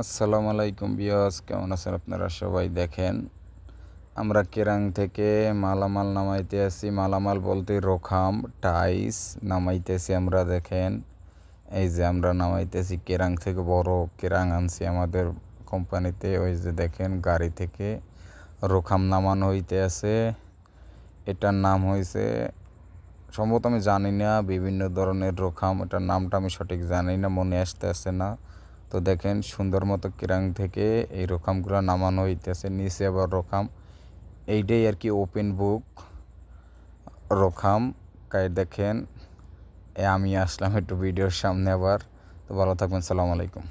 আসসালামু আলাইকুম বিয়াস কেমন আছেন আপনারা সবাই? দেখেন, আমরা কেরাং থেকে মালামাল নামাইতে আসি। মালামাল বলতে রোখাম, টাইস নামাইতেছি আমরা, দেখেন। এই যে আমরা নামাইতেছি কেরাং থেকে বড় কেরাং আনছি আমাদের কোম্পানিতে। ওই যে দেখেন, গাড়ি থেকে রোখাম নামানো হইতে আছে। এটার নাম হয়েছে সম্ভবত আমি জানি না, বিভিন্ন ধরনের রোখাম। এটার নামটা আমি সঠিক জানি না, মনে আসতে আসে না। তো দেখেন সুন্দর মতো কিরাং থেকে এই রোকামগুলো নামানো হইতেছে, নিচে আবার রোকাম এইটাই আর কি ওপেন বুক রোখাম। কাই দেখেন আমি আসলাম একটু ভিডিওর সামনে আবার। তো ভালো থাকবেন, সালাম আলাইকুম।